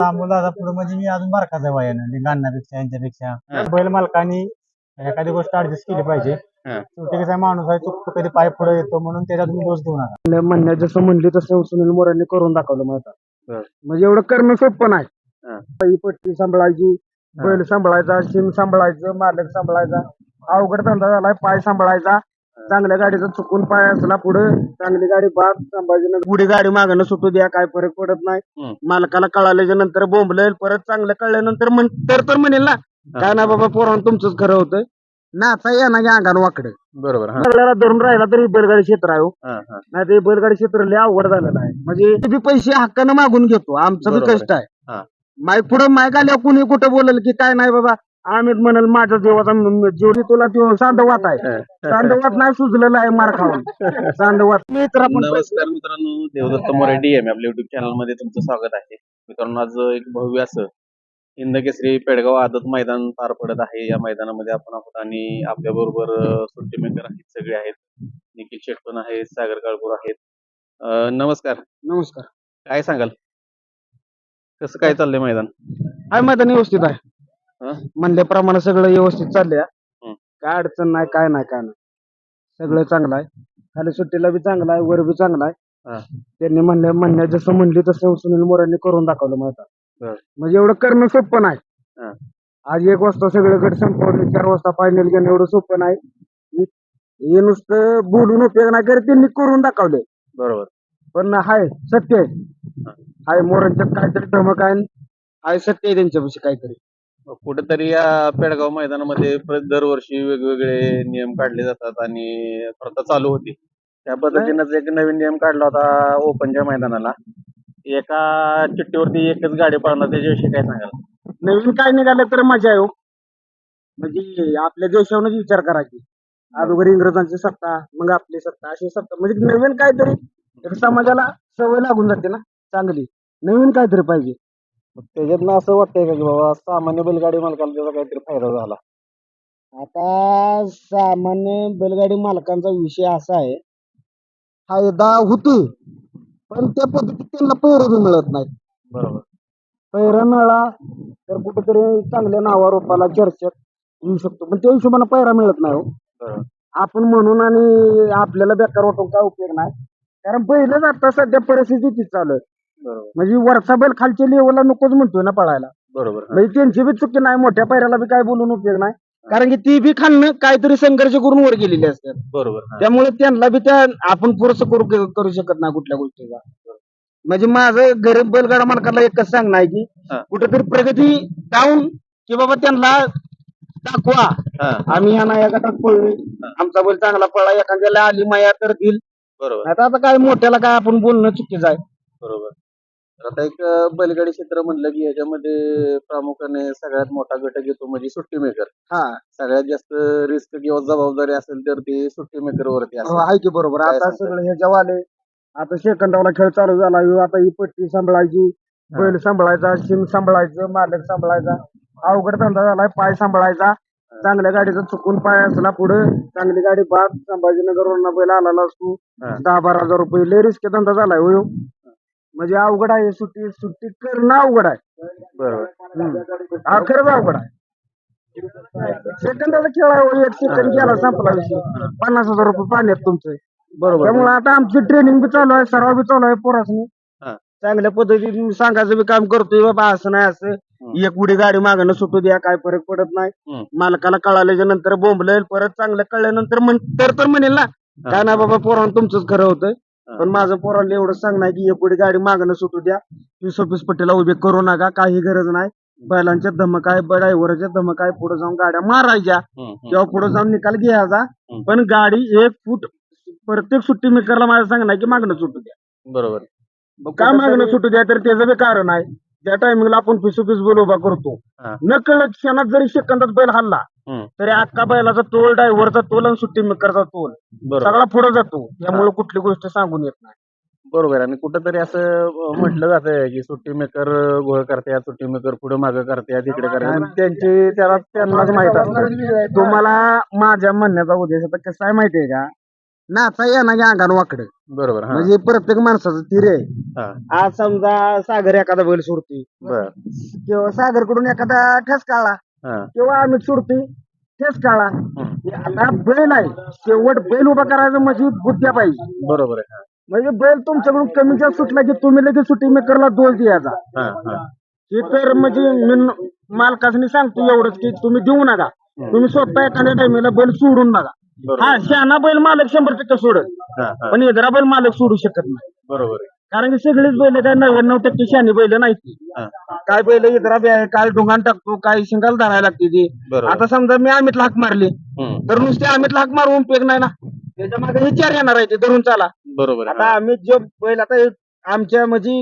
दादा पुढे म्हणजे मी अजून बारकाच आहे वयानं गाणण्यापेक्षा यांच्यापेक्षा. हा. बैल मालकानी एखादी गोष्ट ऍडजस्ट केली पाहिजे. माणूस आहे चुकतो कधी पाय पुढे येतो म्हणून त्याच्यात तुम्ही दोष देऊ नका. म्हणण्या जसं म्हणली तसं सुनील मोरांनी करून दाखवलं मला. म्हणजे एवढं करणं सोपं नाही. पट्टी सांभाळायची. बैल सांभाळायचा शिम सांभाळायचं मालक सांभाळायचा अवघड धंदा झालाय पाय सांभाळायचा. चांगल्या गाडीचा चुकून पाय असला पुढे चांगली गाडी बाद सांभाळायची नाही. पुढे गाडी मागणं सुटू द्या काय फरक पडत नाही. मालकाला कळाल्याच्या नंतर बोंबलेल परत चांगलं कळल्यानंतर म्हण तर तर म्हणेल ना. काय ना बाबा पोरांनो तुमचंच खरं होतं नाचा या ना अंगानं वाकडं. बरोबर सगळ्याला धरून राहिला तरी बैलगाडी क्षेत्र आहे हो. नाही ते बैलगाडी क्षेत्र लय अवघड झालेलं आहे. म्हणजे बी पैसे हक्कानं मागून घेतो आमचं बी कष्ट आहे. माईक पुढं माईक आल्यावर कुणी कुठं बोलल की काय नाही बाबा आम्ही म्हणल माझ्या जीवाचा म- जीव तुला तो सांदवात आहे. सांदवात नाही सुजलेला आहे मार खाऊन. सांदवात मी तर आपण नमस्कार मित्रांनो देवदत्त मोरेडी आहे आपल्या युट्यूब चॅनलमध्ये तुमचं स्वागत आहे. मित्रांनो आज एक भव्य असं हिंद केसरी पेडगाव आदत मैदान पार पडत आहे. या मैदानामध्ये आपण आहोत आणि आपल्या बरोबर सुट्टी मेकर आहेत सगळे आहेत. निखिल शेटपण आहेत सागर काळपूर आहेत. नमस्कार. नमस्कार. काय सांगाल? कसं काय चाललंय मैदान? हाय मैदान व्यवस्थित आहे? म्हणल्याप्रमाणे सगळं व्यवस्थित चाललंय. हा. काय अडचण नाही काय नाही काय नाही. सगळं चांगलं आहे. खाली सुट्टीला बी चांगलं आहे वर बी चांगलं हा. आहे त्यांनी म्हणल्या म्हणण्या जसं म्हणली तसं सुनील मोरांनी करून दाखवलं मैदान बर. म्हणजे एवढं करणं सोपं नाही. हा. आज एक वाजता सगळं गट संपवले चार वाजता फायनल घेणं एवढं सोपं नाही. हे- हे नुसतं बोलून उपयोग नाही करत त्यांनी करून दाखवले बरोबर. पण हाय सत्य आहे. हाय मोरांच्यात काहीतरी धमक आहे हाय सत्य आहे त्यांच्यापाशी काहीतरी. कुठेतरी या पेडगाव मैदानामध्ये दरवर्षी वेगवेगळे नियम काढले जातात आणि प्रथा चालू होती. त्या पद्धतीनेच एक नवीन नियम काढला होता ओपनच्या मैदानाला. एका चिठ्ठीवरती एकच गाडी पळणार त्याच्याविषयी काय सांगाल? नवीन काय निघालं तर मजा आहे हो. म्हणजे आपल्या देशावरच विचार करायची अगोदर इंग्रजांची सत्ता मग आपली सत्ता अशी सत्ता. म्हणजे नवीन काहीतरी एक समाजाला सवय लागून जाते ना चांगली. नवीन काहीतरी पाहिजे. त्याच्यातनं असं वाटतंय का की बाबा सामान्य बैलगाडी मालकाला त्याचा काहीतरी फायदा झाला? आता सामान्य बैलगाडी मालकांचा विषय असा आहे फायदा होतोय पण त्या पद्धतीत त्यांना पैर बी मिळत नाही बरोबर. पैरा मिळाला तर कुठेतरी चांगल्या नावारूपाला चर्चेत येऊ शकतो. पण त्या हिशोबाने पैरा मिळत नाही हो. बरोबर. आपण म्हणून आणि आपल्याला बेकार वाटून काय उपयोग नाही. कारण पहिलंच आता सध्या परिस्थिती तीच चालू आहे. म्हणजे वरचा बैल खालच्या लेवलला नकोच म्हणतोय ना पळायला. बरोबर म्हणजे त्यांची बी चुकी नाही मोठ्या पैराला बी काय बोलून उपयोग नाही. कारण की ती बी खाल्लं काहीतरी संघर्ष करून वर गेलेली असतात. बरोबर. त्यामुळे त्यांना बी त्या आपण पुरेसं करू करू शकत नाही कुठल्या गोष्टीचा. म्हणजे माझं गरीब बैलगाडा मालकाला एकच सांगणं आहे की. कुठेतरी प्रगती जाऊन की बाबा त्यांना दाखवा. आम्ही या गटात पळलोय आमचा बैल चांगला पळला एखाद्याला आली माया तर दिल बरोबर. आता आता काय मोठ्याला काय आपण बोलणं चुकीचं आहे. बरोबर. तर आता एक बैलगाडी क्षेत्र म्हणलं की ह्याच्यामध्ये प्रामुख्याने सगळ्यात मोठा घटक येतो म्हणजे सुट्टी मेकर हा सगळ्यात जास्त रिस्क किंवा जबाबदारी असेल तर ती सुट्टी मेकर वरती हो, असेल आहे की बरोबर काय आता सांगताय? सगळं ह्याच्या वाले आता सेकंदावाला खेळ चालू झाला ह्यो आता ही पट्टी सांभाळायची बैल सांभाळायचा शिम सांभाळायचं मालक सांभाळायचा अवघड धंदा झालाय पाय सांभाळायचा चांगल्या गाडीचा चुकून पाय असला पुढे चांगली गाडी बाद संभाजीनगरवरनं बैल आलेला असतो हा. दहा बारा हजार रुपये लय रिस्क धंदा झालाय हो ह्यो. म्हणजे अवघड आहे सुट्टी सुट्टी करणं अवघड आहे. बरोबर. अवघड आहे. सेकंदाचा खेळ आहे हो. एक सेकंद गेला संपला विषय. पन्नास हजार रुपये पाण्यात तुमचे. बरोबर. त्यामुळे आता आमची ट्रेनिंग बी चालू आहे सराव बी चालू आहे पोरासनी. हा. चांगल्या पद्धतीने सांगायचं बी काम करतोय बाबा असं नाही असं. एक उडी गाडी मागणं सुटू द्या काय फरक पडत नाही. हम्म. मालकाला कळाल्याच्या नंतर बोंबलेल परत चांगलं कळल्यानंतर म्हण तर तर म्हणेल ना. काय नाही बाबा पोरानं तुमचंच खरं होतं पण माझं पोराला एवढं सांगणं आहे की एक उडी गाडी मागणं सुटू द्या. वीस ऑफिस पट्टीला उभे करू नका काही गरज नाही. बैलांच्या धमक आहे ड्रायव्हरच्या धमक आहे पुढे जाऊन गाड्या मारायच्या. किंवा पुढे जाऊन निकाल घ्यायचा. पण गाडी एक फूट प्रत्येक सुट्टी मेकरला माझं सांगणं की मागणं सुटू द्या. बरोबर. का मागणं सुटू द्या? तर त्याचं बी कारण आहे. ज्या टायमिंगला आपण पिसू बोल उभा करतो हा. नकळत क्षणात जरी सेकंदात बैल हल्ला हम्म. तरी अख्खा बैलाचा तोल ड्रायव्हरचा तोल आणि सुट्टी मेकरचा तोल बरोबर. सगळा पुढे जातो. त्यामुळे कुठली गोष्ट सांगून येत नाही. बरोबर. आणि कुठंतरी असं अं, म्हटलं जातंय की सुट्टी मेकर गोळ करते सुट्टी मेकर पुढे मागं करते तिकडे आणि करते त्यांची त्याला त्यांनाच माहीत असतं. तुम्हाला माझ्या म्हणण्याचा उद्देश आता कसं आहे माहितीये का? नाचा या ना अंगानं वाकडं. बरोबर हा. म्हणजे प्रत्येक माणसाचं थिर आहे. हा. आज समजा सागर एखादा बैल सोडतोय. बर. किंवा सागरकडून एखादा ठस हा. किंवा आम्ही सोडतोय ठस हम्म. आता बैल आहे. शेवट बैल उभा करायचं म्हणजे बुद्ध्या पाहिजे बरोबर आहे. म्हणजे बैल तुमच्याकडून कमी जास्त सुटला की तुम्ही लगेच सुट्टी मेकरला दोष द्यायचा. हा हा. हे तर म्हणजे मी मालकासनी सांगतो एवढंच की तुम्ही देऊ नका. तुम्ही स्वतः एखाद्या टाइमला बैल सोडून नका बरोबर हा शहाणा बैल मालक शंभर टक्के सोडत हा हा. पण इतरा बैल मालक सोडू शकत नाही. बरोबर आहे. कारण की सगळीच बैल काय नव्याण्णव टक्के शहाणी बैल नाही. हा. काय बैल इतरा बी आहे काय डोंगान टाकतो काय शिंगाल धरायला लागते ती. बरोबर. आता समजा मी अमितला हाक मारली हम्म. तर नुसते अमितला हाक मारून उपयोग नाही ना. त्याच्यामागे विचार येणार आहे ते धरून चाला. बरोबर आहे. आता हा. आम्ही जो बैल आता एक आमच्या म्हणजे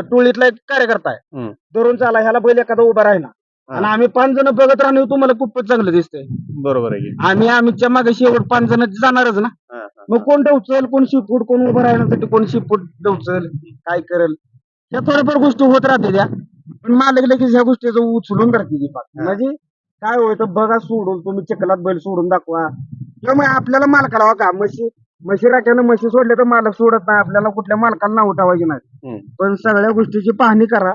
टोळीतला एक कार्यकर्ता आहे. हम्म. धरून चाला ह्याला बैल एखादा उभा राहिला. आणि आम्ही पाच जण बघत राहणे तुम्हाला खूपच चांगलं दिसतंय बरोबर आहे की. आम्ही आम्हीच्या मागे शेवट पाच जण जाणारच ना हा, हा. मग कोण डवचल कोण शिपूट कोण उभं राहण्यासाठी कोण शिपूट डवचल काय करल ह्या थोड्याफार गोष्टी होत राहते त्या पण मालक लगेच ह्या गोष्टीचं उचलून धरते ती पाक. हा. म्हणजे काय होतं बघा सोडून तुम्ही चिखलात बैल सोडून दाखवा किंवा मग आपल्याला मालकाला हो का म्हशी म्हशी राख्यानं म्हशी सोडले तर मालक सोडत नाही आपल्याला कुठल्या मालकाला नाव ठेवायची नाही हम्म. पण सगळ्या गोष्टीची पाहणी करा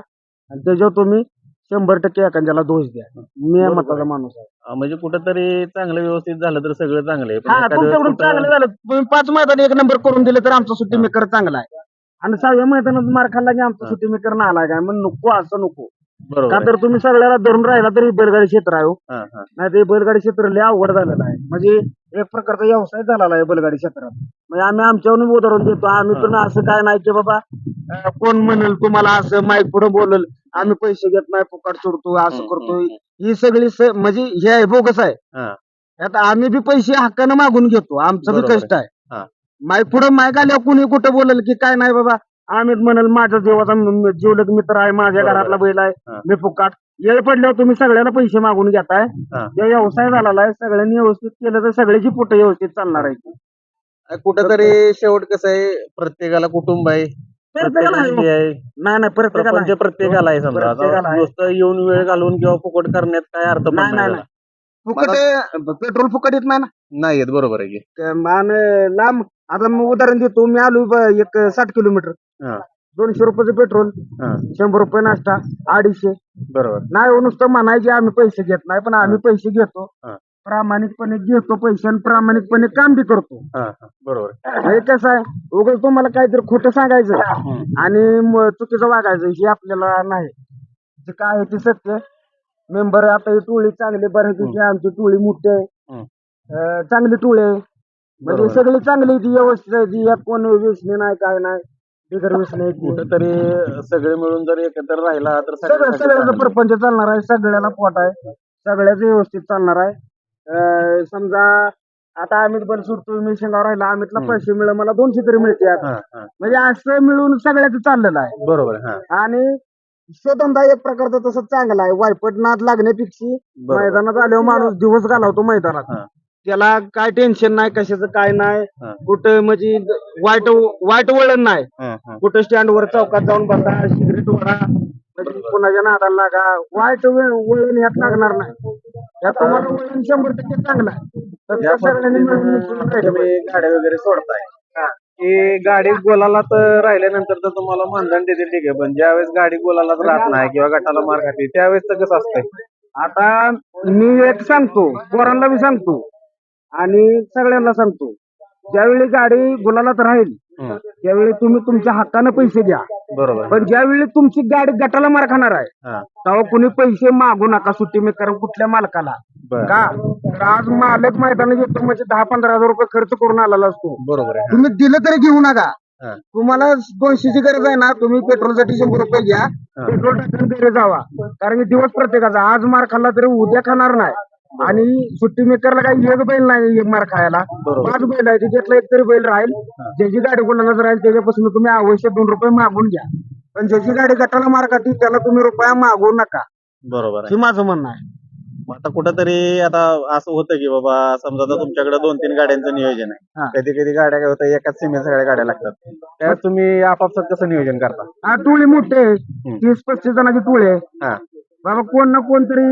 आणि त्याच्यावर तुम्ही शंभर टक्के एखाद्याला दोष द्या. मी या मताचा. माणूस आहे. म्हणजे कुठंतरी चांगलं व्यवस्थित झालं तर सगळं चांगलं आहे. पण हा एखादं तुमच्याकडून कुठं- चांगलं झालं तुम्ही पाच मैदान एक नंबर करून दिले तर आमचा सुट्टी मेकर चांगला आहे. आणि सहाव्या मैदानात मार खाल्ला की आमचा हा. सुट्टी मेकर ना आला काय? मग नको असं नको. बरोबर का आहे. तर तुम्ही सगळ्याला धरून राहिला तरी बैलगाडी क्षेत्र आहे हो. हा, हा. नाही ते बैलगाडी क्षेत्र लय अवघड झालेलं आहे. म्हणजे एक प्रकारचा व्यवसाय झालेला आहे बैलगाडी क्षेत्रात. म्हणजे आम्ही आमच्यावर उदाहरण देतो. आम्ही पण असं काय नाही की बाबा अं, कोण म्हणेल तुम्हाला असं माईक पुढे बोलल. आम्ही पैसे घेत नाही फुकट सोडतो असं हम्म, करतो हम्म, ही सगळी स- म्हणजे हे आहे बोगस आहे हा. आता आम्ही बी पैसे हक्कानं मागून घेतो आमचं बी बरोबर आहे. कष्ट आहे. माईक पुढे माईक आल्यावर कुणी कुठं बोलल की काय नाही बाबा आम्ही म्हणल माझा जीवाचा म- जीवलग मित्र आहे माझ्या बरोबर घरातला आहे. बैल आहे. मी फुकाट येळ पडल्यावर तुम्ही सगळ्याला पैसे मागून घेताय हा. जो व्यवसाय झालेला आहे सगळ्यांनी व्यवस्थित केलं तर सगळ्याची पोट व्यवस्थित चालणार आहे कुठंतरी शेवट कसं आहे प्रत्येकाला कुटुंब आहे प्रत्येकाला आहे प्रत्येकाला हो. आहे नाही नाही प्रत्येकाला प्रपंच आहे. प्रत्येकाला आहे समजा. प्रत्येकाला आता आहे. नुसतं येऊन वेळ घालवून किंवा फुकट करण्यात काय अर्थ पण नाही, नाही, नाही फुकट पेट्रोल फुकट येत नाही ना? नाही येत बरोबर आहे की. ते मान लांब आता मी उदाहरण देतो मी आलो ब- एक साठ किलोमीटर. हा, दोनशे रुपयाचं पेट्रोल हा, शंभर रुपये नाश्ता अडीचशे. बरोबर. नाही हो, नुसतं म्हणायचे आम्ही पैसे घेत नाही पण आम्ही पैसे घेतो. हा. प्रामाणिकपणे घेतो पैसे आणि प्रामाणिकपणे काम बी करतो हा, हा, बरोबर. हे कसं आहे उगाच तुम्हाला काहीतरी खोटं सांगायचं. आणि म- चुकीचं वागायचं हे आपल्याला नाही जे काय आहे ते सत्य मेंबर आता ही टोळी चांगली बऱ्यापैकी आमची टोळी मोठी आहे हम्म. अं, चांगली टोळी आहे म्हणजे बरोबर. सगळी चांगली आहे ती व्यवस्थित आहे ती यात कोण व्यसनी नाही काय नाही बिगर व्यसनी आहे ती. कुठंतरी सगळे मिळून जर एकत्र राहिला तर सगळं सगळ्यांसाठी सगळ्याचा चांगलं. प्रपंच चालणार आहे सगळ्याला पोट आहे सगळ्याच व्यवस्थित चालणार आहे अं, समजा आता अमित बल सुटतो मी शेंगावर राहिला अमितला हम्म. पैसे मिळ मला दोनशे तरी मिळते हा, हा, म्हणजे असं मिळून सगळ्याचं चाललेलं आहे. बरोबर हा, आणि शोधंदा एक प्रकारचा तसं चांगला आहे. वायपट नाद लागण्यापेक्षा बरोबर. मैदानात आल्यावर माणूस दिवस घालवतो मैदानात. हा. त्याला काय टेन्शन नाही कशाचं काय नाही. हा. कुठं म्हणजे वाईट वाईट वळण नाही. हा, हा. कुठं स्टँड वर चौकात जाऊन बसा सिगरेट वडा म्हणजे कोणाच्या नादाला लागा. वाईट वेळ वळण ह्यात लागणार नाही. तुम्हाला शंभर टक्के चांगला आहे. तर या त्या सगळ्यांनी मिळून मिसळून राहिलं पाहिजे. तुम्ही गाड्या वगैरे सोडताय की गाडी गोलाला तर राहिल्यानंतर तर तुम्हाला मानधन देतील ठीक आहे पण ज्यावेळेस गाडी गोलालाच राहत नाही किंवा गटाला मार खाते त्यावेळेस तर कसं असतंय आता मी एक सांगतो पोरांना बी सांगतो आणि सगळ्यांना सांगतो ज्यावेळी गाडी गुलालात राहील. त्यावेळी तुम्ही तुमच्या हक्कानं पैसे द्या. बरोबर. पण ज्यावेळी तुमची गाडी गटाला मार खाणार आहे हा, तेव्हा कुणी पैसे मागू नका सुट्टी मी कारण कुठल्या मालकाला. बरं. का? तर आज मालक मैदानात येतो म्हणजे दहा पंधरा हजार रुपये खर्च करून आलेला असतो. बरोबर आहे. तुम्ही दिलं तरी घेऊ नका. हा. तुम्हाला दोनशेची गरज आहे ना तुम्ही पेट्रोलसाठी शंभर रुपये घ्या. पेट्रोल टाकून घरी जावा. कारण की दिवस प्रत्येकाचा. आज मार खाल्ला तरी उद्या खाणार नाही. आणि सुट्टी मेकरला काही एक बैल नाही एक मार खायला. बरोबर. पाच बैल आहे त्याच्यातला एक तरी बैल राहील. ज्याची गाडी कोणाला राहील त्याच्यापासून तुम्ही आवश्यक दोन रुपये मागून घ्या. पण ज्याची गाडी गटाला मार खाती त्याला तुम्ही रुपया मागू नका. बरोबर आहे. हे माझं म्हणणं आहे. मग आता कुठंतरी आता असं होतं की बाबा समजा आता तुमच्याकडे दोन तीन गाड्यांचं नियोजन हा. आहे. कधी कधी गाड्या काय होतं एकाच सीमेत सगळ्या गाड्या लागतात. त्यावेळेस तुम्ही आपापसात कसं नियोजन करता? हा टोळी मोठी आहे. तीस पस्तीस जणांची टोळी आहे. हा. बाबा कोण ना कोणतरी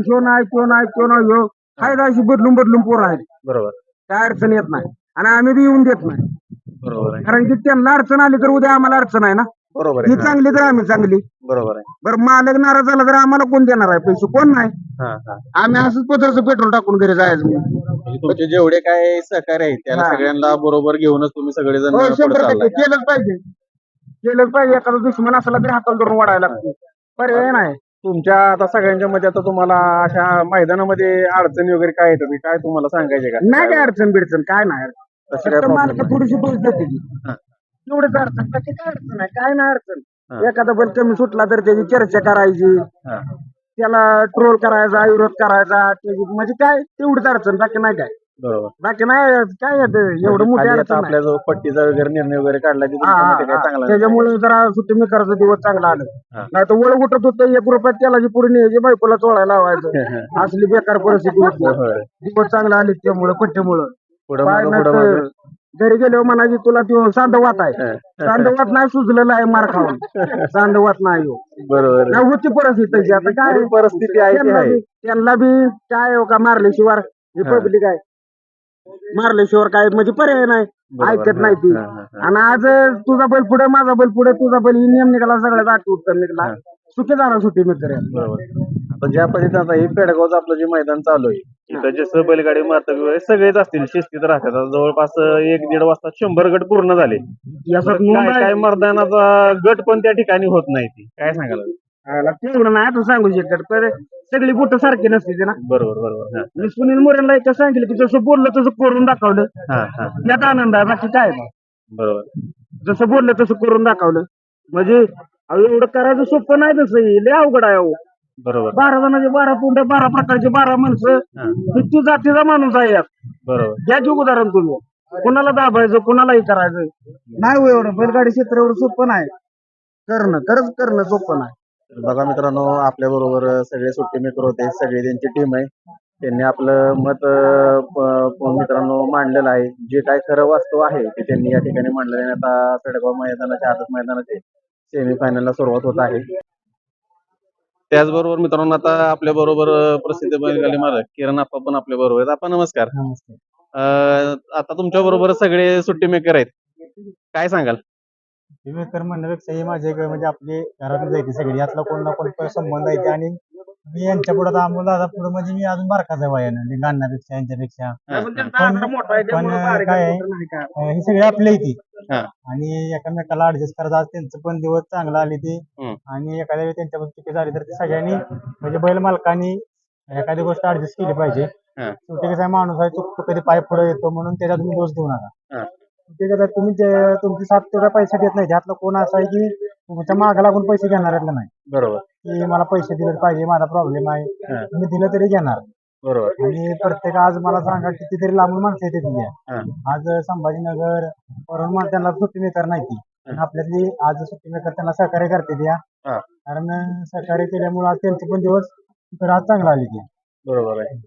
ह्यो नाही त्यो नाही त्यो नाही ह्यो फायदा अशी बदलून बदलून पोरं आहेत. बरोबर. काय अडचण येत नाही. आणि आम्ही बी येऊन देत नाही. बरोबर आहे. कारण की त्यांना अडचण आली तर उद्या आम्हाला अडचण आहे ना. बरोबर ती आहे हा, चांगली तर आम्ही चांगली. बरोबर आहे. बरं मालक नाराज झाला तर आम्हाला कोण देणार आहे? पैसे कोण नाही. हा हा. आम्ही असंच पत्रचं पेट्रोल टाकून घरी जायचं म्हणजे तुमचे जेवढे काय सहकार्य आहेत त्याला हा. सगळ्यांना बरोबर घेऊनच तुम्ही सगळेजण हो पुढे शंभर टक्के. चाललाय. केलंच पाहिजे. केलंच पाहिजे. एखादा दुश्मन असला तरी हाताला धरून वाढायला लागतो. पर्याय नाही. तुमच्या आता सगळ्यांच्या मध्ये आता तुम्हाला अशा मैदानामध्ये अडचणी वगैरे काय येतात काय तुम्हाला सांगायचे का नाही काय अडचण बिडचण काय नाही काय problem थोडीशी दोष देते ती. हा. एवढंच अडचण बाकी काय अडचण आहे काय नाही हा. अडचण एखादा बैल कमी सुटला तर त्याची चर्चा करायची हा. त्याला ट्रोल करायचा विरोध करायचा त्याची म्हणजे काय तेवढीच अडचण बाकी नाही काय बरोबर बाकी नाही काय येतं एवढं मोठी खाली आता अडचण नाही. आपल्या जो पट्टीचा वगैरे निर्णय वगैरे काढला हा, हा, काय हा. चांगला. त्याच्यामुळे जरा सुट्टी मी करायचं दिवस चांगला आलं. नाही तर वळ उठत होतं एक रुपयात तेलाची पुढे न्यायची बायकोला चोळायला लावायचं असली बेकार परिस्थिती होती होय. दिवस चांगला आले त्यामुळे पट्ट्यामुळं पुढं पाय मागं, पुढं नसतं. मागं. घरी गेल्यावर म्हणायची तुला तो सांदवात आहे सांदवात नाही सुजलेला आहे मार खाऊन सांदवात नाही हो. बरोबर नाही होती परिस्थिती तशी. आता काय खरी परिस्थिती आहे ती त्यांना आहे बी- त्यांना बी काय हो का मारल्याशिवाय हा. पब्लिक आहे मारल्याशिवाय काय म्हणजे पर्याय नाही. बरोबर. ऐकत नाही ती. हा, हा, हा. आणि आज तुझा बैल पुढे माझा बैल पुढे तुझा बैल ही नियम निघाला सगळ्यात आठ उत्तर निघाला. सुखी झाला सुट्टी मी करेन बरोबर. आता ज्या पद्धतीने आता हे पेडगावचं आपलं जे मैदान चालू आहे इथं जसं बैलगाडी मारतं हे सगळेच असतील शिस्तीत राहतात. आता जवळपास एक दीड वाजता शंभर गट पूर्ण झाले. याच्यात काय नोंद काय आहे. मैदानाचा गट पण त्या ठिकाणी होत नाही ती. काय सांगाल? आला तेवढं नाही आता सांगू शकत. पण सगळी बोट सारखी नसते ते ना. बरोबर बरोबर. हा, मी सुनील मोरेला एकदा सांगितलं की जसं बोललं तसं करून दाखवलं. हा हा. यात आनंद आहे बाकी काय नाही. बरोबर. जसं बोललं तसं करून दाखवलं. म्हणजे अहो, एवढं करायचं सोपं नाही तसं. हे. लय अवघड आहे अहो. बरोबर. बारा जणांचे बारा तोंड बारा प्रकारचे बारा माणसं. हा, किती जातीचा माणूस आहे यात. बरोबर. घ्या की उदाहरण तुम्ही. कुणाला दाबायचं कुणालाही करायचं? नाही हो एवढं. बैलगाडी क्षेत्र एवढं सोपं नाही. करणं खरंच करणं सोपं नाही. बघा मित्रांनो आपल्या बरोबर सगळे सुट्टी मेकर होते सगळी त्यांची टीम आहे. त्यांनी आपलं मत मित्रांनो मांडलेलं आहे. जे काय खरं वास्तव आहे ते त्यांनी या ठिकाणी मांडलेलं आहे. आता पेडगाव मैदानाच्या आदत मैदानाचे सेमीफायनलला सुरुवात होत आहे. त्याचबरोबर मित्रांनो आता आपल्या बरोबर प्रसिद्ध बैलगाडी मालक किरण आप्पा पण आपल्या बरोबर आहेत. आपण नमस्कार. आता तुमच्या बरोबर सगळे सुट्टी मेकर आहेत. काय सांगाल? विवेकर म्हणण्यापेक्षा हे माझे एक म्हणजे आपले घरातली जायचे सगळी यातला कोण ना कोण संबंध आहे आणि मी यांच्या पुढे अमोल दादा पुढे म्हणजे मी अजून बारकाच आहे वयानं म्हणजे गाण्यापेक्षा यांच्यापेक्षा हा, पण पण काय आहे? ही सगळी आपल्या इथे हा. आणि एकामेकाला ऍडजस्ट करायचं आज त्यांचं पण दिवस चांगला आले ते. आणि एखाद्या वेळी त्यांच्याकडून चुकी झाली तर ते सगळ्यांनी म्हणजे बैल मालकांनी एखादी गोष्ट ऍडजस्ट केली पाहिजे हा. शेवटी कसा माणूस आहे चुकतो कधी पाय पुढे येतो म्हणून त्याचा तुम्ही दोष देऊ नका हा. ते कसं तुम्ही जे- तुमची साथ तेवढा पैसा देत नाही त्यातलं कोण असं आहे की तुमच्या मागा लागून पैसे घेणाऱ्यातलं नाही? बरोबर. की मला पैसे दिले पाहिजे माझा प्रॉब्लेम आहे. हा. मी दिलं तरी घेणार. बरोबर. आणि प्रत्येक आज मला सांगा कितीतरी लांबून माणसं येते तिथे हा. आज संभाजीनगर वरून मग त्यांना सुट्टी मेकर नाही ती. पण आपल्यातली आज सुट्टी मेकर त्यांना सहकार्य करते त्या. हा. कारण सहकार्य केल्यामुळे आज त्यांचे पण दिवस तर आज चांगला आले ते. बरोबर आहे.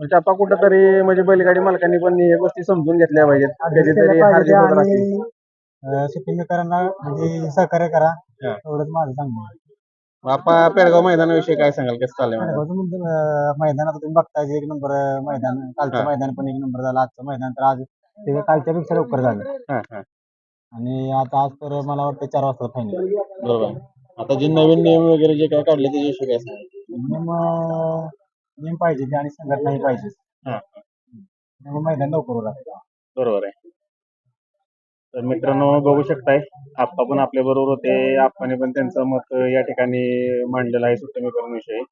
म्हणजे आपण कुठंतरी म्हणजे बैलगाडी मालकांनी पण हे गोष्टी समजून घेतल्या पाहिजेत कधीतरी हार जीत होत राहते. आणि अं, सुट्टी मेकरांना म्हणजे सहकार्य करा हा. एवढंच माझं सांगणं आहे. आपण पेडगाव मैदानाविषयी काय सांगाल कसं चाललंय मैदान? म्हणजे, अं, मैदानात तुम्ही बघताय जे एक नंबर अं, मैदान कालचं. मैदान पण एक नंबर झालं आजचं मैदान तर आज ते कालच्या पेक्षा लवकर झालं हा, हा. आणि आता आज तर मला वाटतं चार वाजता फायनल बरोबर आता जे नवीन नियम वगैरे जे काय काढले त्याच्याविषयी काय सांगाल नियम नियम पाहिजे ते आणि संघटनाही पाहिजे. हा, त्यामुळे मैदान लवकर. बरोबर आहे. तर मित्रांनो बघू शकताय आप्पा पण आपल्या बरोबर होते. आप्पाने पण त्यांचं मत या ठिकाणी मांडलेलं आहे सुट्टी विषयी.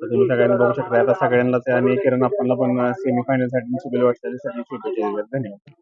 तर तुम्ही सगळ्यांनी बघू शकताय. आता सगळ्यांनाच आणि किरण आप्पांना पण सेमीफायनलसाठी शुभेच्छा वाटण्यासाठी शुभेच्छा दिल्या. धन्यवाद.